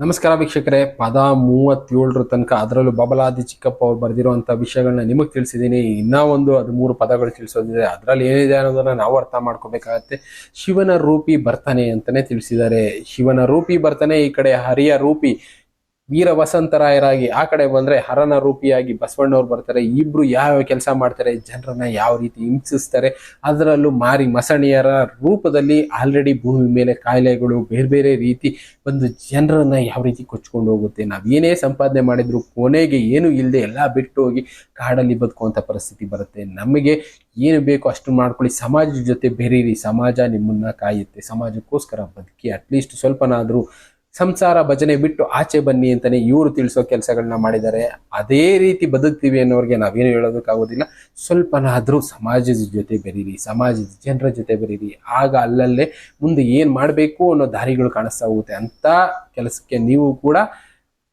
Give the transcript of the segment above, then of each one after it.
ನಮಸ್ಕಾರ ವೀಕ್ಷಕರೇ. ಪದ ಮೂವತ್ತೇಳರ ತನಕ ಅದರಲ್ಲೂ ಬಬಲಾದಿ ಚಿಕ್ಕಪ್ಪ ಅವ್ರು ಬರೆದಿರುವಂತಹ ವಿಷಯಗಳನ್ನ ನಿಮಗೆ ತಿಳಿಸಿದ್ದೀನಿ ಇನ್ನೂ ಒಂದು ಅದು ಮೂರು ಪದಗಳು ತಿಳಿಸೋದಿದೆ. ಅದರಲ್ಲಿ ಏನಿದೆ ಅನ್ನೋದನ್ನ ನಾವು ಅರ್ಥ ಮಾಡ್ಕೋಬೇಕಾಗತ್ತೆ. ಶಿವನ ರೂಪಿ ಬರ್ತಾನೆ ಅಂತಾನೆ ತಿಳಿಸಿದ್ದಾರೆ. ಶಿವನ ರೂಪಿ ಬರ್ತಾನೆ ಈ ಕಡೆ ಹರಿಯ ರೂಪಿ. ವೀರ ವಸಂತರಾಯರಾಗಿ ಆ ಕಡೆ ಬಂದ್ರೆ ಹರನ ರೂಪಿಯಾಗಿ ಬಸವಣ್ಣವ್ರು ಬರ್ತಾರೆ. ಇಬ್ರು ಯಾವ ಕೆಲಸ ಮಾಡ್ತಾರೆ, ಜನರನ್ನ ಯಾವ ರೀತಿ ಹಿಂಸಿಸ್ತಾರೆ, ಅದರಲ್ಲೂ ಮಾರಿ ಮಸಣಿಯರ ರೂಪದಲ್ಲಿ ಆಲ್ರೆಡಿ ಭೂಮಿ ಮೇಲೆ ಕಾಯಿಲೆಗಳು ಬೇರೆ ಬೇರೆ ರೀತಿ ಒಂದು ಜನರನ್ನ ಯಾವ ರೀತಿ ಕೊಚ್ಕೊಂಡು ಹೋಗುತ್ತೆ. ನಾವೇನೇ ಸಂಪಾದನೆ ಮಾಡಿದ್ರು ಕೊನೆಗೆ ಏನು ಇಲ್ಲದೆ ಎಲ್ಲ ಬಿಟ್ಟು ಹೋಗಿ ಕಾಡಲ್ಲಿ ಬದುಕುವಂಥ ಪರಿಸ್ಥಿತಿ ಬರುತ್ತೆ. ನಮಗೆ ಏನು ಬೇಕೋ ಅಷ್ಟು ಮಾಡ್ಕೊಳ್ಳಿ. ಸಮಾಜದ ಜೊತೆ ಬೆರೀರಿ. ಸಮಾಜ ನಿಮ್ಮನ್ನ ಕಾಯುತ್ತೆ. ಸಮಾಜಕ್ಕೋಸ್ಕರ ಬದುಕಿ ಅಟ್ಲೀಸ್ಟ್ ಸ್ವಲ್ಪನಾದರೂ ಸಂಸಾರ ಭಜನೆ ಬಿಟ್ಟು ಆಚೆ ಬನ್ನಿ ಅಂತಾನೆ ಇವರು ತಿಳಿಸೋ ಕೆಲಸಗಳನ್ನ ಮಾಡಿದ್ದಾರೆ. ಅದೇ ರೀತಿ ಬದುಕ್ತೀವಿ ಅನ್ನೋರಿಗೆ ನಾವೇನು ಹೇಳೋದಕ್ಕಾಗೋದಿಲ್ಲ. ಸ್ವಲ್ಪನಾದರೂ ಸಮಾಜದ ಜೊತೆ ಬೆರೀರಿ, ಸಮಾಜದ ಜನರ ಜೊತೆ ಬೆರೀರಿ. ಆಗ ಅಲ್ಲಲ್ಲೇ ಮುಂದೆ ಏನು ಮಾಡಬೇಕು ಅನ್ನೋ ದಾರಿಗಳು ಕಾಣಿಸ್ತಾ ಹೋಗುತ್ತೆ ಅಂತ ಕೆಲಸಕ್ಕೆ ನೀವು ಕೂಡ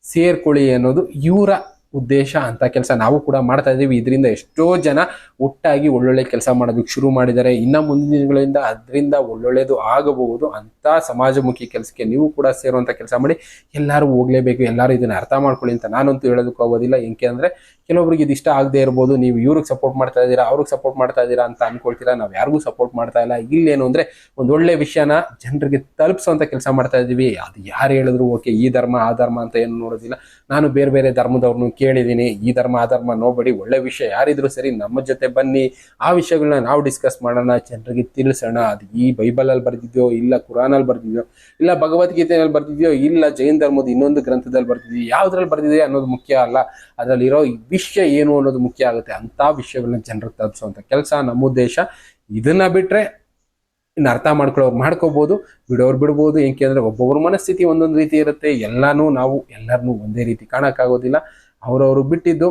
ಸೇರ್ಕೊಳ್ಳಿ ಅನ್ನೋದು ಇವರ ಉದ್ದೇಶ ಅಂತ ಕೆಲಸ ನಾವು ಕೂಡ ಮಾಡ್ತಾ ಇದ್ದೀವಿ. ಇದರಿಂದ ಎಷ್ಟೋ ಜನ ಒಟ್ಟಾಗಿ ಒಳ್ಳೊಳ್ಳೆ ಕೆಲಸ ಮಾಡೋದಕ್ಕೆ ಶುರು ಮಾಡಿದ್ದಾರೆ. ಇನ್ನ ಮುಂದಿನ ದಿನಗಳಿಂದ ಅದರಿಂದ ಒಳ್ಳೊಳ್ಳೇದು ಆಗಬಹುದು ಅಂತ ಸಮಾಜಮುಖಿ ಕೆಲಸಕ್ಕೆ ನೀವು ಕೂಡ ಸೇರುವಂತ ಕೆಲಸ ಮಾಡಿ ಎಲ್ಲರೂ ಹೋಗ್ಲೇಬೇಕು, ಎಲ್ಲರೂ ಇದನ್ನ ಅರ್ಥ ಮಾಡ್ಕೊಳ್ಳಿ ಅಂತ ನಾನಂತೂ ಹೇಳೋದಕ್ಕೂ ಆಗೋದಿಲ್ಲ. ಏನಕ್ಕೆ ಅಂದ್ರೆ ಕೆಲವೊಬ್ರಿಗೆ ಇದು ಇಷ್ಟ ಆಗದೆ ಇರ್ಬೋದು, ನೀವು ಇವ್ರಿಗೆ ಸಪೋರ್ಟ್ ಮಾಡ್ತಾ ಇದ್ದೀರಾ, ಅವ್ರಿಗೆ ಸಪೋರ್ಟ್ ಮಾಡ್ತಾ ಇದ್ದೀರಾ ಅಂತ ಅನ್ಕೊಳ್ತೀರಾ. ನಾವು ಯಾರಿಗೂ ಸಪೋರ್ಟ್ ಮಾಡ್ತಾ ಇಲ್ಲ. ಇಲ್ಲೇನು ಅಂದ್ರೆ ಒಂದು ವಿಷಯನ ಜನರಿಗೆ ತಲುಪಿಸುವಂತ ಕೆಲಸ ಮಾಡ್ತಾ ಇದೀವಿ ಅದು ಯಾರು ಹೇಳಿದ್ರು ಓಕೆ, ಈ ಧರ್ಮ, ಆ ಧರ್ಮ ಅಂತ ಏನು ನೋಡೋದಿಲ್ಲ. ನಾನು ಬೇರೆ ಬೇರೆ ಧರ್ಮದವ್ರನ್ನು ಕೇಳಿದ್ದೀನಿ. ಈ ಧರ್ಮ, ಆ ಧರ್ಮ ನೋಬಡಿ ಒಳ್ಳೆ ವಿಷಯ ಯಾರಿದ್ರು ಸರಿ ನಮ್ಮ ಜೊತೆ ಬನ್ನಿ. ಆ ವಿಷಯಗಳನ್ನ ನಾವು ಡಿಸ್ಕಸ್ ಮಾಡೋಣ. ಜನರಿಗೆ ತಿಳಿಸೋಣ. ಅದು ಈ ಬೈಬಲಲ್ಲಿ ಬರ್ದಿದ್ಯೋ, ಇಲ್ಲ ಕುರಾನಲ್ಲಿ ಬರ್ದಿದ್ಯೋ, ಇಲ್ಲ ಭಗವದ್ಗೀತೆಯಲ್ಲಿ ಬರ್ದಿದ್ಯೋ, ಇಲ್ಲ ಜೈನ್ ಧರ್ಮದ ಇನ್ನೊಂದು ಗ್ರಂಥದಲ್ಲಿ ಬರ್ದಿದ್ಯೋ, ಯಾವ್ದ್ರಲ್ಲಿ ಬರ್ದಿದೆ ಅನ್ನೋದು ಮುಖ್ಯ ಅಲ್ಲ. ಅದರಲ್ಲಿರೋ ವಿಷಯ ಏನು ಅನ್ನೋದು ಮುಖ್ಯ ಆಗುತ್ತೆ. ಅಂತ ವಿಷಯಗಳನ್ನ ಜನರಿಗೆ ತಲುಪಿಸುವಂತ ಕೆಲಸ ನಮ್ಮ ಉದ್ದೇಶ. ಇದನ್ನ ಬಿಟ್ರೆ ಇನ್ನು ಅರ್ಥ ಮಾಡ್ಕೊಳ್ಳೋರು ಮಾಡ್ಕೋಬಹುದು ಬಿಡೋರು ಬಿಡ್ಬೋದು. ಏಕೆ ಅಂದ್ರೆ ಒಬ್ಬೊಬ್ಬರ ಮನಸ್ಥಿತಿ ಒಂದೊಂದು ರೀತಿ ಇರುತ್ತೆ. ಎಲ್ಲಾನು ನಾವು ಎಲ್ಲರನ್ನೂ ಒಂದೇ ರೀತಿ ಕಾಣಕ್ಕಾಗೋದಿಲ್ಲ. ಅವ್ರವ್ರು ಬಿಟ್ಟಿದ್ದು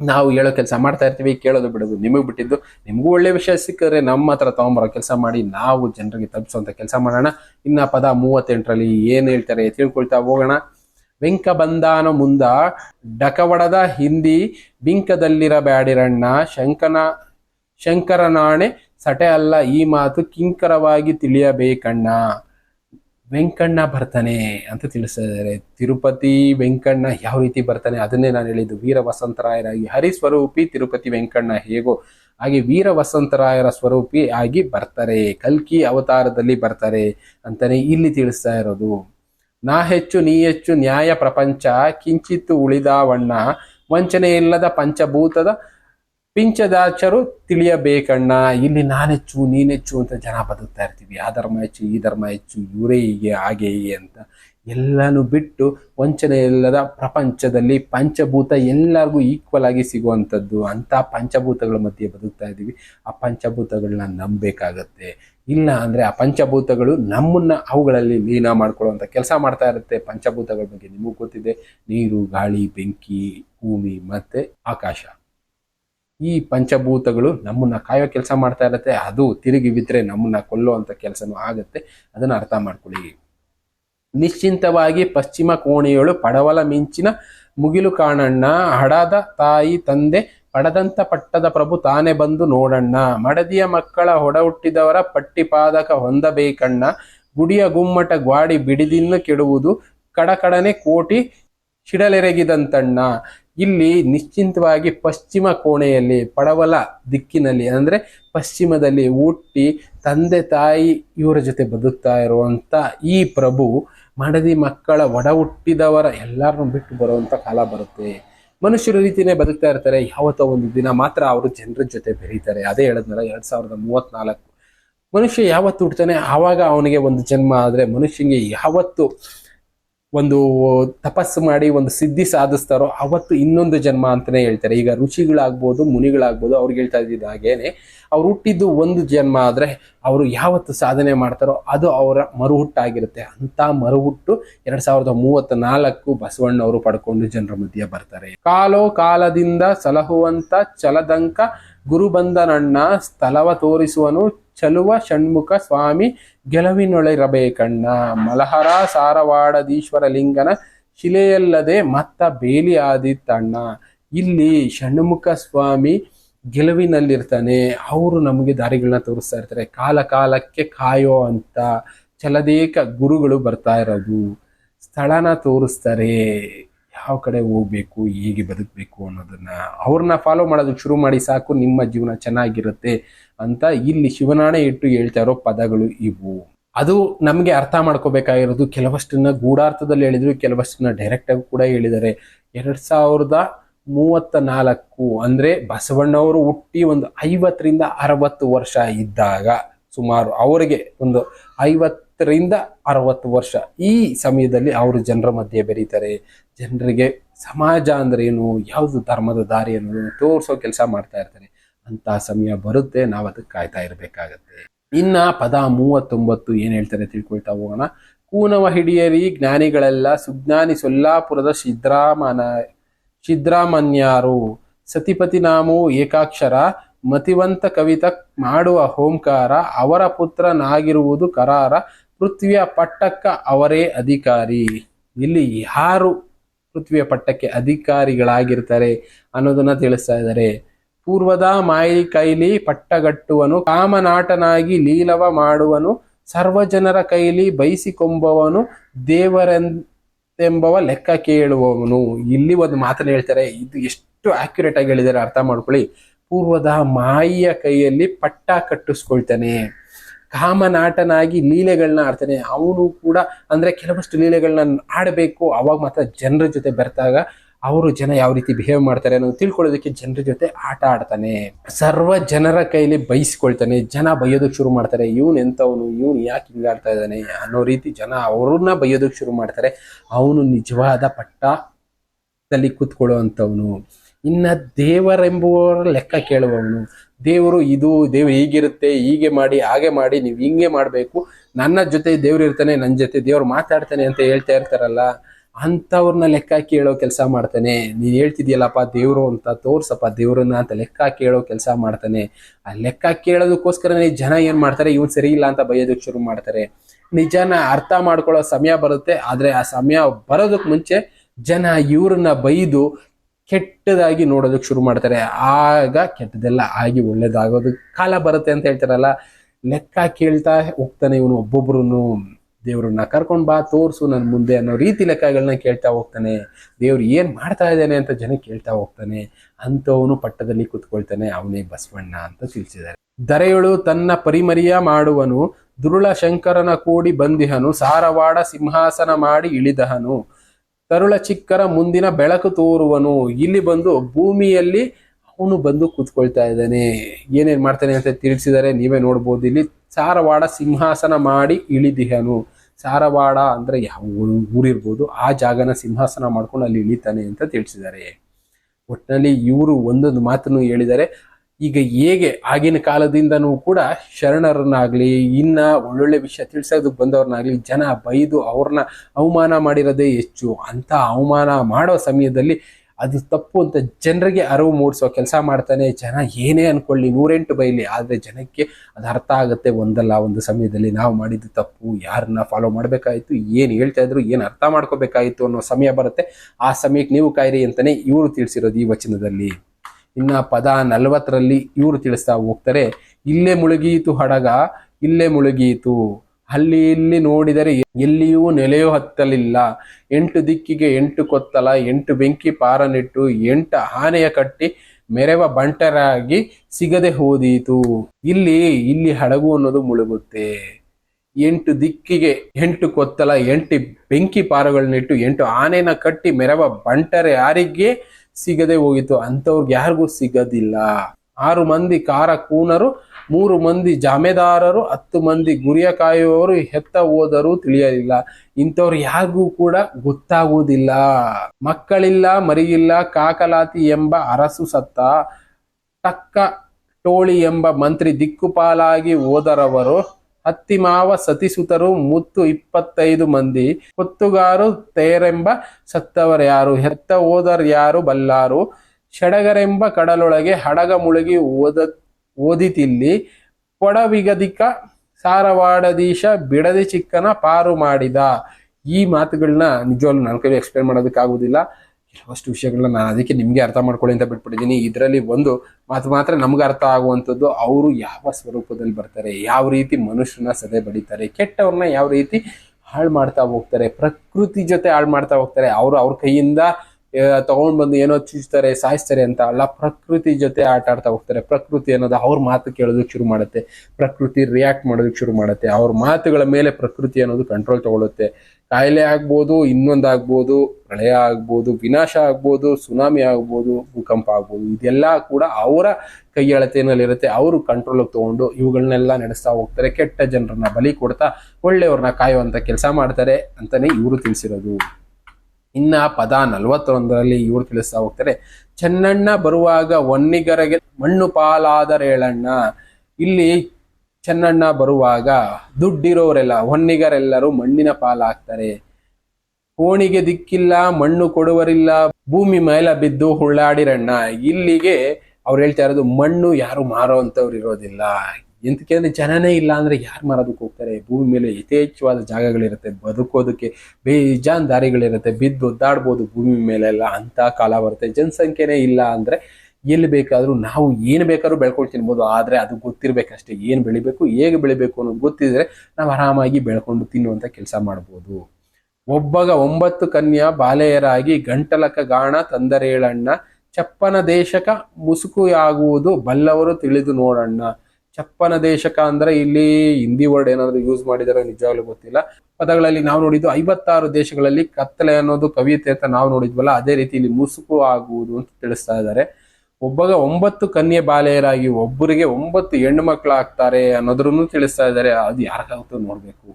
ನಾವು ಹೇಳೋ ಕೆಲಸ ಮಾಡ್ತಾ ಇರ್ತೀವಿ, ಕೇಳೋದು ಬಿಡೋದು, ನಿಮಗೆ ಬಿಟ್ಟಿದ್ದು. ನಿಮಗೂ ಒಳ್ಳೆ ವಿಷಯ ಸಿಕ್ಕಿದ್ರೆ ನಮ್ಮ ಹತ್ರ ತಗೊಂಬರೋ ಕೆಲಸ ಮಾಡಿ, ನಾವು ಜನರಿಗೆ ತಪ್ಪಿಸುವಂಥ ಕೆಲಸ ಮಾಡೋಣ. ಇನ್ನ ಪದ ಮೂವತ್ತೆಂಟರಲ್ಲಿ ಏನು ಹೇಳ್ತಾರೆ ತಿಳ್ಕೊಳ್ತಾ ಹೋಗೋಣ. ವೆಂಕ ಬಂದಾನ ಮುಂದ, ಡಕವಡದ ಹಿಂದಿ ಬಿಂಕದಲ್ಲಿರಬ್ಯಾಡಿರಣ್ಣ ಶಂಕನ, ಶಂಕರನಾಣೆ, ಸಟೆ ಅಲ್ಲ ಈ ಮಾತು ಕಿಂಕರವಾಗಿ ತಿಳಿಯಬೇಕಣ್ಣ. ವೆಂಕಣ್ಣ ಬರ್ತಾನೆ ಅಂತ ತಿಳಿಸಿದ್ದಾರೆ. ತಿರುಪತಿ ವೆಂಕಣ್ಣ ಯಾವ ರೀತಿ ಬರ್ತಾನೆ ಅದನ್ನೇ ನಾನು ಹೇಳಿದ್ದು. ವೀರ ವಸಂತರಾಯರಾಗಿ ಹರಿಸ್ವರೂಪಿ ತಿರುಪತಿ ವೆಂಕಣ್ಣ ಹೇಗೋ ಹಾಗೆ ವೀರ ವಸಂತರಾಯರ ಸ್ವರೂಪಿ ಆಗಿ ಬರ್ತಾರೆ. ಕಲ್ಕಿ ಅವತಾರದಲ್ಲಿ ಬರ್ತಾರೆ ಅಂತಾನೆ ಇಲ್ಲಿ ತಿಳಿಸ್ತಾ ಇರೋದು. ನಾ ಹೆಚ್ಚು ನೀ ಹೆಚ್ಚು ನ್ಯಾಯ ಪ್ರಪಂಚ, ಕಿಂಚಿತ್ತು ಉಳಿದಾವಣ್ಣ, ವಂಚನೆ ಇಲ್ಲದ ಪಂಚಭೂತದ ಪಿಂಚದಾಚರು ತಿಳಿಯಬೇಕಣ್ಣ, ಇಲ್ಲಿ ನಾನೆಚ್ಚು ನೀನೆಚ್ಚು ಅಂತ ಜನ ಬದುಕ್ತಾ ಇರ್ತೀವಿ. ಆ ಧರ್ಮ ಹೆಚ್ಚು, ಈ ಧರ್ಮ ಹೆಚ್ಚು, ಇವರೇ ಹೀಗೆ, ಹಾಗೆ ಹೀಗೆ ಅಂತ ಎಲ್ಲಾನು ಬಿಟ್ಟು ವಂಚನೆ ಇಲ್ಲದ ಪ್ರಪಂಚದಲ್ಲಿ ಪಂಚಭೂತ ಎಲ್ಲರಿಗೂ ಈಕ್ವಲ್ ಆಗಿ ಸಿಗುವಂಥದ್ದು. ಅಂತ ಪಂಚಭೂತಗಳ ಮಧ್ಯೆ ಬದುಕ್ತಾ ಇದ್ದೀವಿ. ಆ ಪಂಚಭೂತಗಳನ್ನ ನಂಬಬೇಕಾಗತ್ತೆ. ಇಲ್ಲ ಅಂದರೆ ಆ ಪಂಚಭೂತಗಳು ನಮ್ಮನ್ನ ಅವುಗಳಲ್ಲಿ ಲೀನ ಮಾಡ್ಕೊಳ್ಳುವಂಥ ಕೆಲಸ ಮಾಡ್ತಾ ಇರುತ್ತೆ. ಪಂಚಭೂತಗಳ ಬಗ್ಗೆ ನಿಮಗೂ ಗೊತ್ತಿದೆ. ನೀರು, ಗಾಳಿ, ಬೆಂಕಿ, ಭೂಮಿ, ಮತ್ತು ಆಕಾಶ. ಈ ಪಂಚಭೂತಗಳು ನಮ್ಮನ್ನ ಕಾಯೋ ಕೆಲಸ ಮಾಡ್ತಾ ಇರುತ್ತೆ, ಅದು ತಿರುಗಿ ಬಿದ್ರೆ ನಮ್ಮನ್ನ ಕೊಲ್ಲುವಂಥ ಕೆಲಸನೂ ಆಗುತ್ತೆ. ಅದನ್ನ ಅರ್ಥ ಮಾಡ್ಕೊಳ್ಳಿ. ನಿಶ್ಚಿಂತವಾಗಿ ಪಶ್ಚಿಮ ಕೋಣೆಯಳು ಪಡವಲ ಮಿಂಚಿನ ಮುಗಿಲು ಕಾಣಣ್ಣ. ಹಡದ ತಾಯಿ ತಂದೆ ಪಡದಂತ ಪಟ್ಟದ ಪ್ರಭು ತಾನೇ ಬಂದು ನೋಡಣ್ಣ. ಮಡದಿಯ ಮಕ್ಕಳ ಹೊಡ ಹುಟ್ಟಿದವರ ಪಟ್ಟಿಪಾದಕ ಹೊಂದಬೇಕಣ್ಣ. ಗುಡಿಯ ಗುಮ್ಮಟ ಗ್ವಾಡಿ ಬಿಡಿದಿನ್ನು ಕೆಡುವುದು. ಕಡಕಡನೆ ಕೋಟಿ ಶಿಡಲೆರಗಿದಂತಣ್ಣ. ಇಲ್ಲಿ ನಿಶ್ಚಿಂತವಾಗಿ ಪಶ್ಚಿಮ ಕೋಣೆಯಲ್ಲಿ ಪಡವಲ ದಿಕ್ಕಿನಲ್ಲಿ, ಅಂದರೆ ಪಶ್ಚಿಮದಲ್ಲಿ ಹುಟ್ಟಿ ತಂದೆ ತಾಯಿ ಇವರ ಜೊತೆ ಬದುಕ್ತಾ ಇರುವಂಥ ಈ ಪ್ರಭು ಮಡದಿ ಮಕ್ಕಳ ಒಡ ಹುಟ್ಟಿದವರ ಎಲ್ಲರನ್ನು ಬಿಟ್ಟು ಬರುವಂಥ ಕಾಲ ಬರುತ್ತೆ. ಮನುಷ್ಯರ ರೀತಿನೇ ಬದುಕ್ತಾ ಇರ್ತಾರೆ. ಯಾವತ್ತೋ ಒಂದು ದಿನ ಮಾತ್ರ ಅವರು ಜನರ ಜೊತೆ ಬೆರೀತಾರೆ. ಅದೇ ಹೇಳಿದ್ನಲ್ಲ, ಎರಡು ಸಾವಿರದ ಮೂವತ್ತ್ನಾಲ್ಕು ಮನುಷ್ಯ ಯಾವತ್ತು ಹುಡ್ತಾನೆ ಆವಾಗ ಅವನಿಗೆ ಒಂದು ಜನ್ಮ ಆದರೆ ಮನುಷ್ಯನಿಗೆ ಯಾವತ್ತು ಒಂದು ತಪಸ್ಸು ಮಾಡಿ ಒಂದು ಸಿದ್ಧಿ ಸಾಧಿಸ್ತಾರೋ ಅವತ್ತು ಇನ್ನೊಂದು ಜನ್ಮ ಅಂತಾನೆ ಹೇಳ್ತಾರೆ. ಈಗ ರುಚಿಗಳಾಗ್ಬೋದು ಮುನಿಗಳಾಗ್ಬೋದು, ಅವ್ರಿಗೆ ಹೇಳ್ತಾ ಇದ್ದಿದ್ದು ಹಾಗೇನೆ, ಅವ್ರು ಹುಟ್ಟಿದ್ದು ಒಂದು ಜನ್ಮ ಆದ್ರೆ ಅವರು ಯಾವತ್ತು ಸಾಧನೆ ಮಾಡ್ತಾರೋ ಅದು ಅವರ ಮರುಹುಟ್ಟಾಗಿರುತ್ತೆ. ಅಂತ ಮರುಹುಟ್ಟು ಎರಡ್ ಸಾವಿರದ ಮೂವತ್ತ ನಾಲ್ಕು ಬಸವಣ್ಣವರು ಪಡ್ಕೊಂಡು ಜನರ ಮಧ್ಯೆ ಬರ್ತಾರೆ. ಕಾಲೋ ಕಾಲದಿಂದ ಸಲಹುವಂತ ಚಲದಂಕ ಗುರುಬಂಧನಣ್ಣ ಸ್ಥಳವ ತೋರಿಸುವನು ಚಲುವ ಷಣ್ಮುಖ ಸ್ವಾಮಿ ಗೆಲುವಿನೊಳಿರಬೇಕಣ್ಣ ಮಲಹರ ಸಾರವಾಡದೀಶ್ವರ ಲಿಂಗನ ಶಿಲೆಯಲ್ಲದೆ ಮತ್ತ ಬೇಲಿ ಆದಿತ್ತಣ್ಣ. ಇಲ್ಲಿ ಷಣ್ಮುಖ ಸ್ವಾಮಿ ಗೆಲುವಿನಲ್ಲಿರ್ತಾನೆ. ಅವರು ನಮಗೆ ದಾರಿಗಳನ್ನ ತೋರಿಸ್ತಾ ಇರ್ತಾರೆ. ಕಾಲ ಕಾಲಕ್ಕೆ ಕಾಯೋ ಅಂತ ಚಲದೇಕ ಗುರುಗಳು ಬರ್ತಾ ಇರೋದು. ಸ್ಥಳನ ತೋರಿಸ್ತಾರೆ. ಯಾವ ಕಡೆ ಹೋಗ್ಬೇಕು, ಹೇಗೆ ಬದುಕಬೇಕು ಅನ್ನೋದನ್ನ ಅವ್ರನ್ನ ಫಾಲೋ ಮಾಡೋದಕ್ಕೆ ಶುರು ಮಾಡಿ ಸಾಕು, ನಿಮ್ಮ ಜೀವನ ಚೆನ್ನಾಗಿರುತ್ತೆ ಅಂತ ಇಲ್ಲಿ ಶಿವನಾಣೆ ಇಟ್ಟು ಹೇಳ್ತಾ ಇರೋ ಪದಗಳು ಇವು. ಅದು ನಮಗೆ ಅರ್ಥ ಮಾಡ್ಕೋಬೇಕಾಗಿರೋದು. ಕೆಲವಷ್ಟನ್ನ ಗೂಢಾರ್ಥದಲ್ಲಿ ಹೇಳಿದ್ರು, ಕೆಲವಷ್ಟನ್ನ ಡೈರೆಕ್ಟ್ ಆಗಿ ಕೂಡ ಹೇಳಿದ್ದಾರೆ. ಎರಡು ಸಾವಿರದ ಮೂವತ್ತ ನಾಲ್ಕು ಅಂದ್ರೆ ಬಸವಣ್ಣವರು ಹುಟ್ಟಿ ಒಂದು ಐವತ್ತರಿಂದ ಅರವತ್ತು ವರ್ಷ ಇದ್ದಾಗ, ಸುಮಾರು ಅವರಿಗೆ ಒಂದು ಐವತ್ತರಿಂದ ಅರವತ್ತು ವರ್ಷ. ಈ ಸಮಯದಲ್ಲಿ ಅವರು ಜನರ ಮಧ್ಯೆ ಬೆರೀತಾರೆ. ಜನರಿಗೆ ಸಮಾಜ ಅಂದ್ರೆ ಏನು? ಯಾವುದು ಧರ್ಮದ ದಾರಿ ಅನ್ನೋದನ್ನು ತೋರಿಸೋ ಕೆಲಸ ಮಾಡ್ತಾ ಇರ್ತಾರೆ. ಅಂತ ಸಮಯ ಬರುತ್ತೆ. ನಾವು ಅದಕ್ಕೆ ಕಾಯ್ತಾ ಇರಬೇಕಾಗತ್ತೆ. ಇನ್ನ ಪದ ಮೂವತ್ತೊಂಬತ್ತು ಏನ್ ಹೇಳ್ತಾರೆ ತಿಳ್ಕೊಳ್ತಾ ಹೋಗೋಣ. ಕೂನವ ಹಿಡಿಯರಿ ಜ್ಞಾನಿಗಳೆಲ್ಲ ಸುಜ್ಞಾನಿ ಸೊಲ್ಲಾಪುರದ ಸಿದ್ರಾಮನ ಸಿದ್ರಾಮನ್ಯಾರು. ಸತಿಪತಿ ನಾಮು ಏಕಾಕ್ಷರ. ಮತಿವಂತ ಕವಿತ ಮಾಡುವ ಹೋಂಕಾರ. ಅವರ ಪುತ್ರನಾಗಿರುವುದು ಕರಾರ. ಪೃಥ್ವಿಯ ಪಟ್ಟಕ್ಕ ಅವರೇ ಅಧಿಕಾರಿ. ಇಲ್ಲಿ ಯಾರು ಪೃಥ್ವಿಯ ಪಟ್ಟಕ್ಕೆ ಅಧಿಕಾರಿಗಳಾಗಿರ್ತಾರೆ ಅನ್ನೋದನ್ನ ತಿಳಿಸ್ತಾ ಇದ್ದಾರೆ. ಪೂರ್ವದ ಮಾಯಿ ಕೈಲಿ ಪಟ್ಟಗಟ್ಟುವನು, ಕಾಮನಾಟನಾಗಿ ಲೀಲವ ಮಾಡುವನು, ಸರ್ವಜನರ ಕೈಲಿ ಬಯಸಿಕೊಂಬವನು ದೇವರೆಂಬವ ಲೆಕ್ಕ ಕೇಳುವವನು. ಇಲ್ಲಿ ಒಂದು ಮಾತನ್ನು ಹೇಳ್ತಾರೆ, ಇದು ಎಷ್ಟು ಆಕ್ಯುರೇಟ್ ಆಗಿ ಹೇಳಿದ್ದಾರೆ ಅರ್ಥ ಮಾಡ್ಕೊಳ್ಳಿ. ಪೂರ್ವದ ಮಾಯಿಯ ಕೈಯಲ್ಲಿ ಪಟ್ಟ ಕಟ್ಟಿಸ್ಕೊಳ್ತಾನೆ. ಕಾಮನಾಟನಾಗಿ ಲೀಲೆಗಳನ್ನ ಆಡ್ತಾನೆ. ಅವನು ಕೂಡ ಅಂದ್ರೆ ಕೆಲವಷ್ಟು ಲೀಲೆಗಳನ್ನ ಆಡಬೇಕು. ಅವಾಗ ಮಾತ್ರ ಜನರ ಜೊತೆ ಬೆರೆತಾಗ ಅವರು ಜನ ಯಾವ ರೀತಿ ಬಿಹೇವ್ ಮಾಡ್ತಾರೆ ಅನ್ನೋದು ತಿಳ್ಕೊಳ್ಳೋದಕ್ಕೆ ಜನರ ಜೊತೆ ಆಟ ಆಡ್ತಾನೆ. ಸರ್ವ ಜನರ ಕೈಲಿ ಬೈಸ್ಕೊಳ್ತಾನೆ. ಜನ ಬೈಯೋದಕ್ಕೆ ಶುರು ಮಾಡ್ತಾರೆ. ಇವನು ಎಂತವನು ಇವನು ಯಾಕೆ ಹಿಂಗಾಡ್ತಾ ಇದ್ದಾನೆ? ಅನ್ನೋ ರೀತಿ ಜನ ಅವ್ರನ್ನ ಬೈಯೋದಕ್ಕೆ ಶುರು ಮಾಡ್ತಾರೆ. ಅವನು ನಿಜವಾದ ಪಟ್ಟದಲ್ಲಿ ಕೂತ್ಕೊಳ್ಳುವಂಥವನು. ಇನ್ನ ದೇವರೆಂಬುವರ ಲೆಕ್ಕ ಕೇಳುವವನು. ದೇವರು ಇದು, ದೇವ್ರು ಹೀಗಿರುತ್ತೆ, ಹೀಗೆ ಮಾಡಿ, ಹಾಗೆ ಮಾಡಿ, ನೀವು ಹಿಂಗೆ ಮಾಡಬೇಕು. ನನ್ನ ಜೊತೆ ದೇವ್ರು ಇರ್ತಾನೆ ನನ್ನ ಜೊತೆ ದೇವ್ರು ಮಾತಾಡ್ತಾನೆ ಅಂತ ಹೇಳ್ತಾ ಇರ್ತಾರಲ್ಲ ಅಂಥವ್ರನ್ನ ಲೆಕ್ಕ ಕೇಳೋ ಕೆಲಸ ಮಾಡ್ತಾನೆ. ನೀನು ಹೇಳ್ತಿದ್ಯಲ್ಲಪ್ಪ, ದೇವ್ರು ಅಂತ ತೋರ್ಸಪ್ಪ, ದೇವ್ರನ್ನ ಅಂತ ಲೆಕ್ಕ ಕೇಳೋ ಕೆಲಸ ಮಾಡ್ತಾನೆ. ಆ ಲೆಕ್ಕ ಕೇಳೋದಕ್ಕೋಸ್ಕರನೇ ಜನ ಏನು ಮಾಡ್ತಾರೆ, ಇವನು ಸರಿ ಇಲ್ಲ ಅಂತ ಬೈಯೋದಕ್ಕೆ ಶುರು ಮಾಡ್ತಾರೆ. ನಿಜನ ಅರ್ಥ ಮಾಡ್ಕೊಳ್ಳೋ ಸಮಯ ಬರುತ್ತೆ, ಆದರೆ ಆ ಸಮಯ ಬರೋದಕ್ಕೆ ಮುಂಚೆ ಜನ ಇವ್ರನ್ನ ಬೈದು ಕೆಟ್ಟದಾಗಿ ನೋಡೋದಕ್ಕೆ ಶುರು ಮಾಡ್ತಾರೆ. ಆಗ ಕೆಟ್ಟದೆಲ್ಲ ಆಗಿ ಒಳ್ಳೇದಾಗೋದು. ಕಾಲ ಬರುತ್ತೆ ಅಂತ ಹೇಳ್ತಾರಲ್ಲ, ಲೆಕ್ಕ ಕೇಳ್ತಾ ಹೋಗ್ತಾನೆ ಇವನು ಒಬ್ಬೊಬ್ರು ದೇವ್ರನ್ನ ಕರ್ಕೊಂಡ್ ಬಾ, ತೋರಿಸು ನನ್ನ ಮುಂದೆ ಅನ್ನೋ ರೀತಿ ಲೆಕ್ಕಗಳನ್ನ ಕೇಳ್ತಾ ಹೋಗ್ತಾನೆ. ದೇವ್ರು ಏನ್ ಮಾಡ್ತಾ ಇದ್ದಾನೆ ಅಂತ ಜನ ಕೇಳ್ತಾ ಹೋಗ್ತಾನೆ. ಅಂಥವನು ಪಟ್ಟದಲ್ಲಿ ಕುತ್ಕೊಳ್ತಾನೆ, ಅವನೇ ಬಸವಣ್ಣ ಅಂತ ತಿಳಿಸಿದ್ದಾರೆ. ದರೆಯೊಳು ತನ್ನ ಪರಿಮರಿಯ ಮಾಡುವನು, ದುರುಳ ಶಂಕರನ ಕೂಡಿ ಬಂದಿಹನು, ಸಾರವಾಡ ಸಿಂಹಾಸನ ಮಾಡಿ ಇಳಿದಹನು. ತರುಳ ಚಿಕ್ಕರ ಮುಂದಿನ ಬೆಳಕು ತೋರುವನು. ಇಲ್ಲಿ ಬಂದು ಭೂಮಿಯಲ್ಲಿ ಅವನು ಬಂದು ಕೂತ್ಕೊಳ್ತಾ ಇದ್ದಾನೆ. ಏನೇನ್ ಮಾಡ್ತಾನೆ ಅಂತ ತಿಳಿಸಿದರೆ ನೀವೇ ನೋಡ್ಬೋದು. ಇಲ್ಲಿ ಸಾರವಾಡ ಸಿಂಹಾಸನ ಮಾಡಿ ಇಳಿದಿಹನು. ಸಾರವಾಡ ಅಂದ್ರೆ ಯಾವ ಊರು- ಊರಿರ್ಬೋದು. ಆ ಜಾಗನ ಸಿಂಹಾಸನ ಮಾಡ್ಕೊಂಡು ಅಲ್ಲಿ ಇಳಿತಾನೆ ಅಂತ ತಿಳಿಸಿದ್ದಾರೆ. ಒಟ್ಟಿನಲ್ಲಿ ಇವರು ಒಂದೊಂದು ಮಾತನ್ನು ಹೇಳಿದ್ದಾರೆ ಈಗ ಹೇಗೆ ಆಗಿನ ಕಾಲದಿಂದನೂ ಕೂಡ ಶರಣರನ್ನಾಗ್ಲಿ, ಇನ್ನ ಒಳ್ಳೊಳ್ಳೆ ವಿಷಯ ತಿಳಿಸೋದಕ್ಕೆ ಬಂದವ್ರನ್ನಾಗ್ಲಿ, ಜನ ಬೈದು ಅವ್ರನ್ನ ಅವಮಾನ ಮಾಡಿರೋದೇ ಹೆಚ್ಚು. ಅಂತ ಅವಮಾನ ಮಾಡೋ ಸಮಯದಲ್ಲಿ ಅದು ತಪ್ಪು ಅಂತ ಜನರಿಗೆ ಅರಿವು ಮೂಡಿಸೋ ಕೆಲಸ ಮಾಡ್ತಾನೆ ಜನ ಏನೇ ಅನ್ಕೊಳ್ಳಿ, ನೂರೆಂಟು ಬೈಲಿ, ಆದರೆ ಜನಕ್ಕೆ ಅದು ಅರ್ಥ ಆಗುತ್ತೆ. ಒಂದಲ್ಲ, ಒಂದು ಸಮಯದಲ್ಲಿ ನಾವು ಮಾಡಿದ್ದು ತಪ್ಪು, ಯಾರನ್ನ ಫಾಲೋ ಮಾಡಬೇಕಾಯಿತು, ಏನು ಹೇಳ್ತಾ ಇದ್ರು, ಏನು ಅರ್ಥ ಮಾಡ್ಕೋಬೇಕಾಯಿತು ಅನ್ನೋ ಸಮಯ ಬರುತ್ತೆ. ಆ ಸಮಯಕ್ಕೆ ನೀವು ಕಾಯಿರಿ ಅಂತಲೇ ಇವರು ತಿಳಿಸಿರೋದು ಈ ವಚನದಲ್ಲಿ. ಇನ್ನ ಪದ ನಲವತ್ತರಲ್ಲಿ ಇವರು ತಿಳಿಸ್ತಾ ಹೋಗ್ತಾರೆ. ಇಲ್ಲೇ ಮುಳುಗಿಯಿತು ಹಡಗ, ಇಲ್ಲೇ ಮುಳುಗಿಯಿತು ಅಲ್ಲಿ ಇಲ್ಲಿ ನೋಡಿದರೆ ಎಲ್ಲಿಯೂ ನೆಲೆಯೋ ಹತ್ತಲಿಲ್ಲ. ಎಂಟು ದಿಕ್ಕಿಗೆ ಎಂಟು ಕೊತ್ತಲ, ಎಂಟು ಬೆಂಕಿ ಪಾರನಿಟ್ಟು, ಎಂಟು ಆನೆಯ ಕಟ್ಟಿ ಮೆರವ ಬಂಟರಾಗಿ ಸಿಗದೆ ಹೋದೀತು. ಇಲ್ಲಿ ಇಲ್ಲಿ ಹಡಗು ಅನ್ನೋದು ಮುಳುಗುತ್ತೆ. ಎಂಟು ದಿಕ್ಕಿಗೆ ಎಂಟು ಕೊತ್ತಲ, ಎಂಟು ಬೆಂಕಿ ಪಾರಗಳನ್ನಿಟ್ಟು, ಎಂಟು ಆನೆನ ಕಟ್ಟಿ ಮೆರವ ಬಂಟರ ಯಾರಿಗೆ? ಸಿಗದೆ ಹೋಗಿತ್ತು. ಅಂಥವ್ರಿಗೆ ಯಾರಿಗೂ ಸಿಗದಿಲ್ಲ. ಆರು ಮಂದಿ ಕಾರ ಕೂನರು, ಮೂರು ಮಂದಿ ಜಾಮೆದಾರರು, ಹತ್ತು ಮಂದಿ ಗುರಿಯ ಕಾಯುವವರು ಹೆತ್ತ ಹೋದರೂ ತಿಳಿಯಲಿಲ್ಲ. ಇಂಥವ್ರು ಯಾರಿಗೂ ಕೂಡ ಗೊತ್ತಾಗುವುದಿಲ್ಲ. ಮಕ್ಕಳಿಲ್ಲ ಮರಿಗಿಲ್ಲ ಕಾಕಲಾತಿ ಎಂಬ ಅರಸು ಸತ್ತ ಟಕ್ಕ ಟೋಳಿ ಎಂಬ ಮಂತ್ರಿ ದಿಕ್ಕುಪಾಲಾಗಿ ಹೋದರವರು ಹತ್ತಿಮಾವ ಸತಿಸುತರು ಮುತ್ತು ಇಪ್ಪತ್ತೈದು ಮಂದಿ. ಹೊತ್ತುಗಾರು ತೇರೆಂಬ ಸತ್ತವರ್ಯಾರು ಹೆತ್ತ ಓದರ್ ಯಾರು ಬಲ್ಲಾರು? ಷಡಗರೆಂಬ ಕಡಲೊಳಗೆ ಹಡಗ ಮುಳುಗಿ ಓದ, ಓದಿತಿಲ್ಲಿ. ಕೊಡವಿಗದಿಕ ಸಾರವಾಡದೀಶ ಬಿಡದಿ ಚಿಕ್ಕನ ಪಾರು ಮಾಡಿದ. ಈ ಮಾತುಗಳನ್ನ ನಿಜವಾಗ್ಲೂ ನನ್ನ ಕೈ ಎಕ್ಸ್ಪ್ಲೇನ್ ಮಾಡೋದಕ್ಕಾಗುವುದಿಲ್ಲ ಕೆಲವಷ್ಟು ವಿಷಯಗಳನ್ನ ನಾನು ಅದಕ್ಕೆ ನಿಮಗೆ ಅರ್ಥ ಮಾಡ್ಕೊಳ್ಳಿ ಅಂತ ಬಿಟ್ಬಿಟ್ಟಿದ್ದೀನಿ. ಇದರಲ್ಲಿ ಒಂದು ಮಾತು ಮಾತ್ರ ನಮ್ಗೆ ಅರ್ಥ ಆಗುವಂಥದ್ದು, ಅವರು ಯಾವ ಸ್ವರೂಪದಲ್ಲಿ ಬರ್ತಾರೆ, ಯಾವ ರೀತಿ ಮನುಷ್ಯನ ಸದೆ ಬಡಿತಾರೆ, ಕೆಟ್ಟವ್ರನ್ನ ಯಾವ ರೀತಿ ಹಾಳು ಮಾಡ್ತಾ ಹೋಗ್ತಾರೆ, ಪ್ರಕೃತಿ ಜೊತೆ ಹಾಳು ಮಾಡ್ತಾ ಹೋಗ್ತಾರೆ, ಅವರು ಅವ್ರ ಕೈಯಿಂದ ತಗೊಂಡ್ ಬಂದು ಏನೋ ಚುಚ್ತಾರೆ ಸಾಯಿಸ್ತಾರೆ ಅಂತ ಅಲ್ಲ, ಪ್ರಕೃತಿ ಜೊತೆ ಆಟ ಆಡ್ತಾ ಹೋಗ್ತಾರೆ. ಪ್ರಕೃತಿ ಅನ್ನೋದು ಅವ್ರ ಮಾತು ಕೇಳೋದಕ್ಕೆ ಶುರು ಮಾಡುತ್ತೆ. ಪ್ರಕೃತಿ ರಿಯಾಕ್ಟ್ ಮಾಡೋದಕ್ಕೆ ಶುರು ಮಾಡುತ್ತೆ. ಅವ್ರ ಮಾತುಗಳ ಮೇಲೆ ಪ್ರಕೃತಿ ಅನ್ನೋದು ಕಂಟ್ರೋಲ್ ತಗೊಳುತ್ತೆ. ಕಾಯಿಲೆ ಆಗ್ಬೋದು ಇನ್ನೊಂದಾಗ್ಬೋದು ಪ್ರಳಯ ಆಗ್ಬೋದು, ವಿನಾಶ ಆಗ್ಬೋದು ಸುನಾಮಿ ಆಗ್ಬೋದು, ಭೂಕಂಪ ಆಗ್ಬೋದು. ಇದೆಲ್ಲ ಕೂಡ ಅವರ ಕೈಯಳತೆಯಲ್ಲಿರುತ್ತೆ ಅವರು ಕಂಟ್ರೋಲ್ ತಗೊಂಡು ಇವುಗಳನ್ನೆಲ್ಲ ನಡೆಸ್ತಾ ಹೋಗ್ತಾರೆ. ಕೆಟ್ಟ ಜನರನ್ನ ಬಲಿ ಕೊಡ್ತಾ ಒಳ್ಳೆಯವ್ರನ್ನ ಕಾಯುವಂತ ಕೆಲಸ ಮಾಡ್ತಾರೆ ಅಂತಲೇ ಇವರು ತಿಳಿಸಿರೋದು. ಇನ್ನ ಪದ ನಲವತ್ತೊಂದರಲ್ಲಿ ಇವರು ತಿಳಿಸ್ತಾ ಹೋಗ್ತಾರೆ, ಚೆನ್ನಣ್ಣ ಬರುವಾಗ ಒನ್ನಿಗರಗೆ ಮಣ್ಣು ಪಾಲಾದರೇಳಣ್ಣ ಇಲ್ಲಿ ಚೆನ್ನಣ್ಣ ಬರುವಾಗ ದುಡ್ಡಿರೋರೆಲ್ಲ ಹೊನ್ನಿಗರೆಲ್ಲರೂ ಮಣ್ಣಿನ ಪಾಲಾಗ್ತಾರೆ. ಕೋಣಿಗೆ ದಿಕ್ಕಿಲ್ಲ, ಮಣ್ಣು ಕೊಡುವರಿಲ್ಲ, ಭೂಮಿ ಮೇಲೆ ಬಿದ್ದು ಹುಳ್ಳಾಡಿರಣ್ಣ. ಇಲ್ಲಿಗೆ ಅವ್ರು ಹೇಳ್ತಾ ಇರೋದು ಮಣ್ಣು ಯಾರು ಮಾರೋ ಅಂತವ್ರು ಇರೋದಿಲ್ಲ. ಎಂತಕ್ಕೆ ಅಂದ್ರೆ ಜನನೇ ಇಲ್ಲ ಅಂದ್ರೆ ಯಾರು ಮಾರೋದಕ್ಕೆ ಹೋಗ್ತಾರೆ? ಭೂಮಿ ಮೇಲೆ ಯಥೇಚ್ಛವಾದ ಜಾಗಗಳಿರುತ್ತೆ, ಬದುಕೋದಕ್ಕೆ ಬೇಜಾನ್ ದಾರಿಗಳಿರುತ್ತೆ ಬಿದ್ದು ಒದ್ದಾಡ್ಬೋದು ಭೂಮಿ ಮೇಲೆಲ್ಲ ಅಂತ ಕಾಲ ಬರುತ್ತೆ. ಜನಸಂಖ್ಯೆನೇ ಇಲ್ಲ ಅಂದ್ರೆ ಎಲ್ಲಿ ಬೇಕಾದ್ರೂ ನಾವು ಏನು ಬೇಕಾದ್ರೂ ಬೆಳ್ಕೊಂಡು ತಿನ್ಬೋದು, ಆದ್ರೆ ಅದು ಗೊತ್ತಿರ್ಬೇಕಷ್ಟೇ. ಏನು ಬೆಳಿಬೇಕು, ಹೇಗೆ ಬೆಳಿಬೇಕು ಅನ್ನೋದು ಗೊತ್ತಿದ್ರೆ ನಾವು ಆರಾಮಾಗಿ ಬೆಳ್ಕೊಂಡು ತಿನ್ನುವಂತ ಕೆಲಸ ಮಾಡ್ಬೋದು. ಒಬ್ಬಗ ಒಂಬತ್ತು ಕನ್ಯಾ ಬಾಲೆಯರಾಗಿ ಗಂಟಲಕ ಗಾಣ ತಂದರೇಳಣ್ಣ, ಚಪ್ಪನ ದೇಶಕ ಮುಸುಕುಯಾಗುವುದು ಬಲ್ಲವರು ತಿಳಿದು ನೋಡಣ್ಣ. ಚಪ್ಪನ ದೇಶಕ ಅಂದ್ರೆ ಇಲ್ಲಿ ಹಿಂದಿ ವರ್ಡ್ ಏನಾದ್ರು ಯೂಸ್ ಮಾಡಿದಾರೆ ನಿಜವಾಗ್ಲೂ ಗೊತ್ತಿಲ್ಲ. ಪದಗಳಲ್ಲಿ ನಾವು ನೋಡಿದ್ದು ಐವತ್ತಾರು ದೇಶಗಳಲ್ಲಿ ಕತ್ತಲೆ ಅನ್ನೋದು ಕವಿತೆ ಅಂತ ನಾವು ನೋಡಿದ್ವಲ್ಲ, ಅದೇ ರೀತಿ ಇಲ್ಲಿ ಮುಸುಕು ಆಗುವುದು ಅಂತ ತಿಳಿಸ್ತಾ ಇದ್ದಾರೆ. ಒಬ್ಬಗ ಒಂಬತ್ತು ಕನ್ಯೆ ಬಾಲೆಯರಾಗಿ ಒಬ್ಬರಿಗೆ ಒಂಬತ್ತು ಹೆಣ್ಣು ಮಕ್ಕಳು ಆಗ್ತಾರೆ ಅನ್ನೋದ್ರನ್ನು ತಿಳಿಸ್ತಾ ಇದ್ದಾರೆ. ಅದು ಯಾರಿಗಾಗುತ್ತೋ ನೋಡ್ಬೇಕು.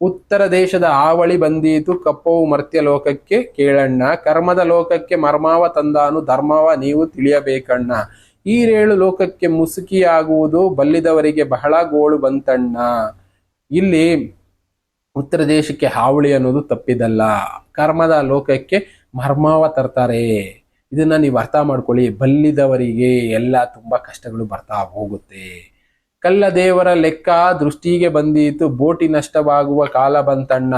ಉತ್ತರ ದೇಶದ ಆವಳಿ ಬಂದೀತು, ಕಪ್ಪವು ಮರ್ತ್ಯ ಲೋಕಕ್ಕೆ ಕೇಳಣ್ಣ, ಕರ್ಮದ ಲೋಕಕ್ಕೆ ಮರ್ಮಾವ ತಂದಾನು, ಧರ್ಮವ ನೀವು ತಿಳಿಯಬೇಕಣ್ಣ. ಈರೇಳು ಲೋಕಕ್ಕೆ ಮುಸುಕಿಯಾಗುವುದು, ಬಲ್ಲಿದವರಿಗೆ ಬಹಳ ಗೋಳು ಬಂತಣ್ಣ. ಇಲ್ಲಿ ಉತ್ತರ ದೇಶಕ್ಕೆ ಹಾವಳಿ ಅನ್ನೋದು ತಪ್ಪಿದಲ್ಲ. ಕರ್ಮದ ಲೋಕಕ್ಕೆ ಮರ್ಮಾವ ತರ್ತಾರೆ. ಇದನ್ನ ನೀವು ಅರ್ಥ ಮಾಡ್ಕೊಳ್ಳಿ. ಬಲ್ಲಿದವರಿಗೆ ಎಲ್ಲ ತುಂಬಾ ಕಷ್ಟಗಳು ಬರ್ತಾ ಹೋಗುತ್ತೆ. ಕಲ್ಲ ದೇವರ ಲೆಕ್ಕ ದೃಷ್ಟಿಗೆ ಬಂದೀತು. ಬೋಟಿ ನಷ್ಟವಾಗುವ ಕಾಲ ಬಂತಣ್ಣ.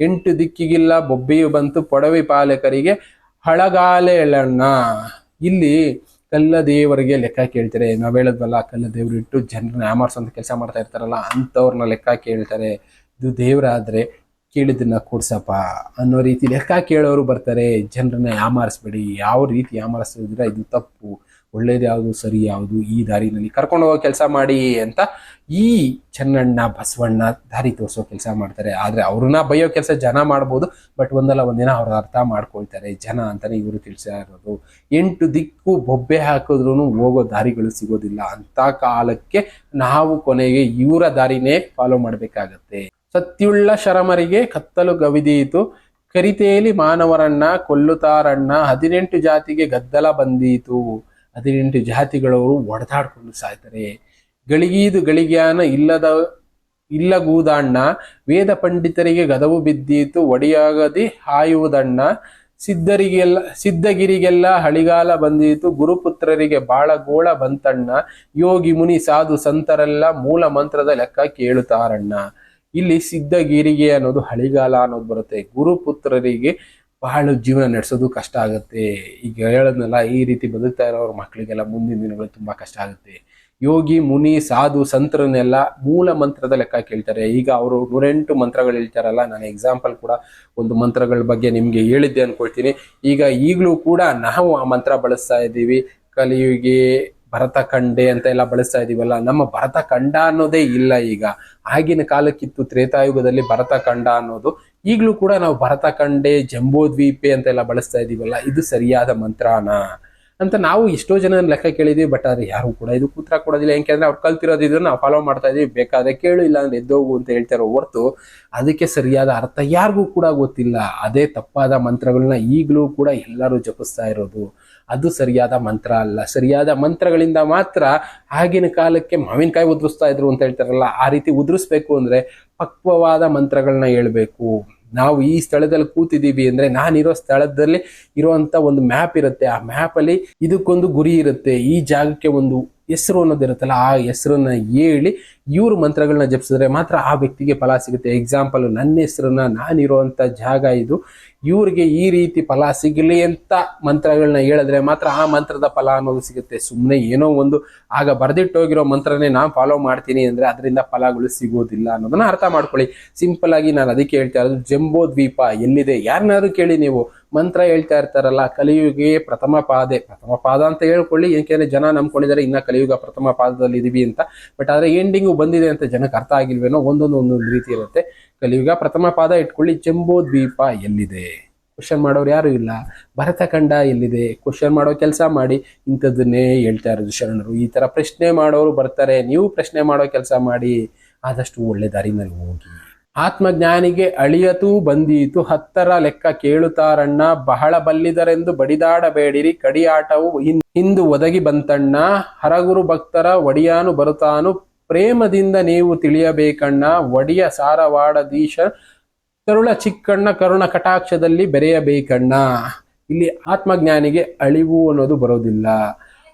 ಎಂಟು ದಿಕ್ಕಿಗಿಲ್ಲ, ಬೊಬ್ಬೆಯು ಬಂತು. ಪೊಡವಿ ಪಾಲಕರಿಗೆ ಹಳಗಾಲೆ ಎಳ್ಳಣ್ಣ ಇಲ್ಲಿ ಕಲ್ಲ ದೇವರಿಗೆ ಲೆಕ್ಕ ಕೇಳ್ತಾರೆ. ನಾವು ಹೇಳಿದ್ವಲ್ಲ, ಕಲ್ಲ ದೇವ್ರು ಇಟ್ಟು ಜನರನ್ನ ಅಂತ ಕೆಲಸ ಮಾಡ್ತಾ ಇರ್ತಾರಲ್ಲ, ಅಂಥವ್ರನ್ನ ಲೆಕ್ಕ ಕೇಳ್ತಾರೆ. ಇದು ದೇವರಾದರೆ ಕೇಳಿದ್ದನ್ನ ಕೊಡ್ಸಪ್ಪ ಅನ್ನೋ ರೀತಿ ಲೆಕ್ಕ ಕೇಳೋರು ಬರ್ತಾರೆ. ಜನರನ್ನ ಯಾಮಾರಿಸ್ಬೇಡಿ, ಯಾವ ರೀತಿ ಯಾಮಾರಿಸಿದ್ರೆ ಇದು ತಪ್ಪು. ಒಳ್ಳೇದು ಯಾವುದು, ಸರಿ ಯಾವುದು, ಈ ದಾರಿನಲ್ಲಿ ಕರ್ಕೊಂಡು ಹೋಗೋ ಕೆಲಸ ಮಾಡಿ ಅಂತ ಈ ಚೆನ್ನಣ್ಣ, ಬಸವಣ್ಣ ದಾರಿ ತೋರಿಸೋ ಕೆಲಸ ಮಾಡ್ತಾರೆ. ಆದ್ರೆ ಅವ್ರನ್ನ ಬೈಯೋ ಕೆಲಸ ಜನ ಮಾಡ್ಬೋದು, ಬಟ್ ಒಂದಲ್ಲ ಒಂದಿನ ಅವ್ರ ಅರ್ಥ ಮಾಡ್ಕೊಳ್ತಾರೆ. ಜನ ಅಂತಾನೆ ಇವರು ತಿಳಿಸ್ತಾ ಇರೋದು. ಎಂಟು ದಿಕ್ಕು ಬೊಬ್ಬೆ ಹಾಕಿದ್ರು ಹೋಗೋ ದಾರಿಗಳು ಸಿಗೋದಿಲ್ಲ. ಅಂತ ಕಾಲಕ್ಕೆ ನಾವು ಕೊನೆಗೆ ಇವರ ದಾರಿನೇ ಫಾಲೋ ಮಾಡಬೇಕಾಗತ್ತೆ. ಸತ್ಯುಳ್ಳ ಶರಮರಿಗೆ ಕತ್ತಲು ಗವಿದೀತು ಕರಿತೇಲಿ ಮಾನವರನ್ನ ಕೊಲ್ಲುತ್ತಾರಣ್ಣ ಹದಿನೆಂಟು ಜಾತಿಗೆ ಗದ್ದಲ ಬಂದೀತು. ಹದಿನೆಂಟು ಜಾತಿಗಳವರು ಒಡೆದಾಡ್ಕೊಂಡು ಸಾಯ್ತಾರೆ. ಗಳಿಗೀದು ಗಳಿಗ್ಯಾನ ಇಲ್ಲದ, ಇಲ್ಲಗೂದಣ್ಣ, ವೇದ ಪಂಡಿತರಿಗೆ ಗದವು ಬಿದ್ದೀತು, ಒಡಿಯಾಗದಿ ಹಾಯುವುದಣ್ಣ, ಸಿದ್ಧರಿಗೆಲ್ಲ, ಸಿದ್ಧಗಿರಿಗೆಲ್ಲ ಹಳಿಗಾಲ ಬಂದೀತು, ಗುರುಪುತ್ರರಿಗೆ ಬಾಳ ಗೋಳ ಬಂತಣ್ಣ, ಯೋಗಿ ಮುನಿ ಸಾಧು ಸಂತರೆಲ್ಲ ಮೂಲ ಮಂತ್ರದ ಲೆಕ್ಕ ಕೇಳುತ್ತಾರಣ್ಣ. ಇಲ್ಲಿ ಸಿದ್ಧಗಿರಿಗೆ ಅನ್ನೋದು ಹಳಿಗಾಲ ಅನ್ನೋದು ಬರುತ್ತೆ. ಗುರುಪುತ್ರರಿಗೆ ಬಹಳ ಜೀವನ ನಡೆಸೋದು ಕಷ್ಟ ಆಗುತ್ತೆ. ಈಗ ಹೇಳೋದ್ನೆಲ್ಲ, ಈ ರೀತಿ ಬದುಕ್ತಾ ಇರೋರ ಮಕ್ಕಳಿಗೆಲ್ಲ ಮುಂದಿನ ದಿನಗಳು ತುಂಬ ಕಷ್ಟ ಆಗುತ್ತೆ. ಯೋಗಿ, ಮುನಿ, ಸಾಧು, ಸಂತರನ್ನೆಲ್ಲ ಮೂಲ ಮಂತ್ರದ ಲೆಕ್ಕ ಕೇಳ್ತಾರೆ. ಈಗ ಅವರು ನೂರೆಂಟು ಮಂತ್ರಗಳು ಹೇಳ್ತಾರಲ್ಲ, ನಾನು ಎಕ್ಸಾಂಪಲ್ ಕೂಡ ಒಂದು ಮಂತ್ರಗಳ ಬಗ್ಗೆ ನಿಮಗೆ ಹೇಳಿದ್ದೆ ಅನ್ಕೊಳ್ತೀನಿ. ಈಗ ಈಗಲೂ ಕೂಡ ನಾವು ಆ ಮಂತ್ರ ಬಳಸ್ತಾ ಇದ್ದೀವಿ. ಕಲಿಯುಗಿ ಭರತ ಕಂಡೆ ಅಂತ ಎಲ್ಲ ಬಳಸ್ತಾ ಇದೀವಲ್ಲ ನಮ್ಮ ಭರತ ಕಂಡ ಅನ್ನೋದೇ ಇಲ್ಲ ಈಗ. ಆಗಿನ ಕಾಲಕ್ಕಿತ್ತು ತ್ರೇತಾಯುಗದಲ್ಲಿ ಭರತ ಕಂಡ ಅನ್ನೋದು ಈಗಲೂ ಕೂಡ ನಾವು ಭರತ ಕಂಡೆ ಅಂತ ಅಂತೆಲ್ಲ ಬಳಸ್ತಾ ಇದ್ದೀವಲ್ಲ ಇದು ಸರಿಯಾದ ಮಂತ್ರಾನ? ಅಂತ ನಾವು ಎಷ್ಟೋ ಜನ ಲೆಕ್ಕ ಕೇಳಿದ್ವಿ ಬಟ್ ಆದ್ರೆ ಯಾರು ಕೂಡ ಇದು ಕೂತ್ರ ಕೊಡೋದಿಲ್ಲ. ಯಾಕೆಂದ್ರೆ ಅವ್ರು ಕಲ್ತಿರೋದು ಇದನ್ನ ನಾವು ಫಾಲೋ ಮಾಡ್ತಾ ಇದೀವಿ. ಬೇಕಾದ್ರೆ ಕೇಳು, ಇಲ್ಲ ಅಂದ್ರೆ ಎದ್ದೋಗು ಅಂತ ಹೇಳ್ತಾರೋ ಹೊರತು ಅದಕ್ಕೆ ಸರಿಯಾದ ಅರ್ಥ ಯಾರಿಗೂ ಕೂಡ ಗೊತ್ತಿಲ್ಲ. ಅದೇ ತಪ್ಪಾದ ಮಂತ್ರಗಳನ್ನ ಈಗಲೂ ಕೂಡ ಎಲ್ಲರೂ ಜಪಿಸ್ತಾ ಇರೋದು. ಅದು ಸರಿಯಾದ ಮಂತ್ರ ಅಲ್ಲ. ಸರಿಯಾದ ಮಂತ್ರಗಳಿಂದ ಮಾತ್ರ ಆಗಿನ ಕಾಲಕ್ಕೆ ಮಾವಿನಕಾಯಿ ಉದುರಿಸ್ತಾ ಇದ್ರು ಅಂತ ಹೇಳ್ತಾರಲ್ಲ, ಆ ರೀತಿ ಉದುರಿಸ್ಬೇಕು ಅಂದ್ರೆ ಪಕ್ವವಾದ ಮಂತ್ರಗಳನ್ನ ಹೇಳ್ಬೇಕು. ನಾವು ಈ ಸ್ಥಳದಲ್ಲಿ ಕೂತಿದ್ದೀವಿ ಅಂದ್ರೆ ನಾನಿರೋ ಸ್ಥಳದಲ್ಲಿ ಇರುವಂತ ಒಂದು ಮ್ಯಾಪ್ ಇರುತ್ತೆ. ಆ ಮ್ಯಾಪ್ ಅಲ್ಲಿ ಇದಕ್ಕೊಂದು ಗುರಿ ಇರುತ್ತೆ. ಈ ಜಾಗಕ್ಕೆ ಒಂದು ಹೆಸರು ಅನ್ನೋದಿರುತ್ತಲ್ಲ ಆ ಹೆಸರನ್ನ ಹೇಳಿ ಇವರು ಮಂತ್ರಗಳನ್ನ ಜಪಿಸಿದ್ರೆ ಮಾತ್ರ ಆ ವ್ಯಕ್ತಿಗೆ ಫಲ ಸಿಗುತ್ತೆ. ಎಕ್ಸಾಂಪಲ್ ನನ್ನ ಹೆಸರನ್ನ ನಾನಿರುವಂತ ಜಾಗ ಇದು. ಇವ್ರಿಗೆ ಈ ರೀತಿ ಫಲ ಸಿಗಲಿ ಅಂತ ಮಂತ್ರಗಳನ್ನ ಹೇಳಿದ್ರೆ ಮಾತ್ರ ಆ ಮಂತ್ರದ ಫಲ ಅನ್ನೋದು ಸಿಗುತ್ತೆ. ಸುಮ್ಮನೆ ಏನೋ ಒಂದು ಆಗ ಬರೆದಿಟ್ಟೋಗಿರೋ ಮಂತ್ರನೇ ನಾನು ಫಾಲೋ ಮಾಡ್ತೀನಿ ಅಂದ್ರೆ ಅದರಿಂದ ಫಲಗಳು ಸಿಗೋದಿಲ್ಲ ಅನ್ನೋದನ್ನ ಅರ್ಥ ಮಾಡ್ಕೊಳ್ಳಿ. ಸಿಂಪಲ್ ಆಗಿ ನಾನು ಅದಕ್ಕೆ ಹೇಳ್ತಾ ಇರೋದು, ಜಂಬೋ ದ್ವೀಪ ಎಲ್ಲಿದೆ? ಯಾರನ್ನಾದ್ರೂ ಕೇಳಿ ನೀವು. ಮಂತ್ರ ಹೇಳ್ತಾ ಇರ್ತಾರಲ್ಲ, ಕಲಿಯುಗೆ ಪ್ರಥಮ ಪಾದೆ. ಪ್ರಥಮ ಪಾದ ಅಂತ ಹೇಳ್ಕೊಳ್ಳಿ, ಏಕೆಂದ್ರೆ ಜನ ನಂಬ್ಕೊಂಡಿದ್ದಾರೆ, ಇನ್ನ ಕಲಿಯುಗ ಪ್ರಥಮ ಪಾದದಲ್ಲಿ ಇದೀವಿ ಅಂತ. ಬಟ್ ಆದ್ರೆ ಎಂಡಿಂಗು ಬಂದಿದೆ ಅಂತ ಜನಕ್ಕೆ ಅರ್ಥ ಆಗಿಲ್ವೇನೋ, ಒಂದೊಂದು ಒಂದೊಂದು ರೀತಿ ಇರುತ್ತೆ. ಕಲಿಯುಗ ಪ್ರಥಮ ಪಾದ ಇಟ್ಕೊಳ್ಳಿ ಜಂಬೋ ದ್ವೀಪ ಎಲ್ಲಿದೆ? ಕ್ವಶನ್ ಮಾಡೋರು ಯಾರು ಇಲ್ಲ. ಭರತಖಂಡ ಎಲ್ಲಿದೆ? ಕ್ವಶನ್ ಮಾಡೋ ಕೆಲಸ ಮಾಡಿ, ಇಂಥದ್ದನ್ನೇ ಹೇಳ್ತಾ ಇರೋದು ಶರಣರು. ಈ ತರ ಪ್ರಶ್ನೆ ಮಾಡೋರು ಬರ್ತಾರೆ. ನೀವು ಪ್ರಶ್ನೆ ಮಾಡೋ ಕೆಲಸ ಮಾಡಿ, ಆದಷ್ಟು ಒಳ್ಳೆ ದಾರಿನಲ್ಲಿ ಹೋಗಿ. ಆತ್ಮಜ್ಞಾನಿಗೆ ಅಳಿಯತೂ ಬಂದೀತು. ಹತ್ತರ ಲೆಕ್ಕ ಕೇಳುತ್ತಾರಣ್ಣ. ಬಹಳ ಬಲ್ಲಿದರೆಂದು ಬಡಿದಾಡಬೇಡಿರಿ. ಕಡಿಯಾಟವು ಇಂದು ಒದಗಿ ಬಂತಣ್ಣ. ಹರಗುರು ಭಕ್ತರ ಒಡಿಯಾನು ಬರುತ್ತಾನು. ಪ್ರೇಮದಿಂದ ನೀವು ತಿಳಿಯಬೇಕಣ್ಣ. ಒಡಿಯ ಸಾರವಾಡದೀಶ ಕರುಳ ಚಿಕ್ಕಣ್ಣ ಕರುಣ ಕಟಾಕ್ಷದಲ್ಲಿ ಬೆರೆಯಬೇಕಣ್ಣ. ಇಲ್ಲಿ ಆತ್ಮಜ್ಞಾನಿಗೆ ಅಳಿವು ಅನ್ನೋದು ಬರೋದಿಲ್ಲ.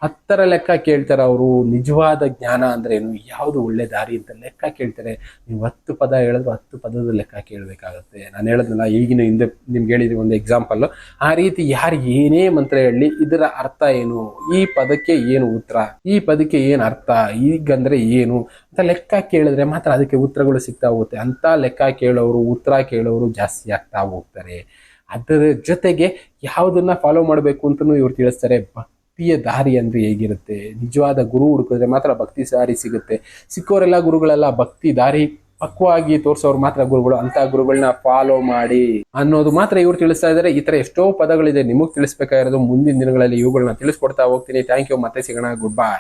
ಹತ್ತರ ಲೆಕ್ಕ ಕೇಳ್ತಾರೆ ಅವರು, ನಿಜವಾದ ಜ್ಞಾನ ಅಂದ್ರೆ ಏನು? ಯಾವುದು ಒಳ್ಳೆ ದಾರಿ ಅಂತ ಲೆಕ್ಕ ಕೇಳ್ತಾರೆ. ನೀವು ಹತ್ತು ಪದ ಹೇಳಿದ್ರು ಹತ್ತು ಪದದ ಲೆಕ್ಕ ಕೇಳಬೇಕಾಗತ್ತೆ. ನಾನು ಹೇಳದ್ನಲ್ಲ ಈಗಿನ ಹಿಂದೆ ನಿಮ್ಗೆ ಹೇಳಿದ್ರಿ ಒಂದು ಎಕ್ಸಾಂಪಲ್ ಆ ರೀತಿ ಯಾರು ಏನೇ ಮಂತ್ರ ಹೇಳಿ, ಇದರ ಅರ್ಥ ಏನು? ಈ ಪದಕ್ಕೆ ಏನು ಉತ್ತರ? ಈ ಪದಕ್ಕೆ ಏನು ಅರ್ಥ? ಈಗಂದ್ರೆ ಏನು? ಅಂತ ಲೆಕ್ಕ ಕೇಳಿದ್ರೆ ಮಾತ್ರ ಅದಕ್ಕೆ ಉತ್ತರಗಳು ಸಿಗ್ತಾ ಹೋಗುತ್ತೆ. ಅಂತ ಲೆಕ್ಕ ಕೇಳೋರು, ಉತ್ತರ ಕೇಳೋರು ಜಾಸ್ತಿ ಆಗ್ತಾ ಹೋಗ್ತಾರೆ. ಅದರ ಜೊತೆಗೆ ಯಾವುದನ್ನ ಫಾಲೋ ಮಾಡಬೇಕು ಅಂತಲೂ ಇವ್ರು ತಿಳಿಸ್ತಾರೆ ಭಕ್ತಿಯ ದಾರಿ ಅಂದ್ರೆ ಹೇಗಿರುತ್ತೆ? ನಿಜವಾದ ಗುರು ಹುಡುಕಿದ್ರೆ ಮಾತ್ರ ಭಕ್ತಿ ದಾರಿ ಸಿಗುತ್ತೆ. ಸಿಕ್ಕೋರೆಲ್ಲ ಗುರುಗಳೆಲ್ಲ ಭಕ್ತಿ ದಾರಿ ಪಕ್ವಾಗಿ ತೋರಿಸೋರು ಮಾತ್ರ ಗುರುಗಳು ಅಂತ ಗುರುಗಳನ್ನ ಫಾಲೋ ಮಾಡಿ ಅನ್ನೋದು ಮಾತ್ರ ಇವ್ರು ತಿಳಿಸ್ತಾ ಇದ್ದಾರೆ ಈ ತರ ಎಷ್ಟೋ ಪದಗಳಿದೆ ನಿಮಗೆ ತಿಳಿಸ್ಬೇಕಾಗಿರೋದು. ಮುಂದಿನ ದಿನಗಳಲ್ಲಿ ಇವುಗಳನ್ನ ತಿಳಿಸ್ಕೊಡ್ತಾ ಹೋಗ್ತೀನಿ. ಥ್ಯಾಂಕ್ ಯು ಮತ್ತೆ ಸಿಗೋಣ. Good bye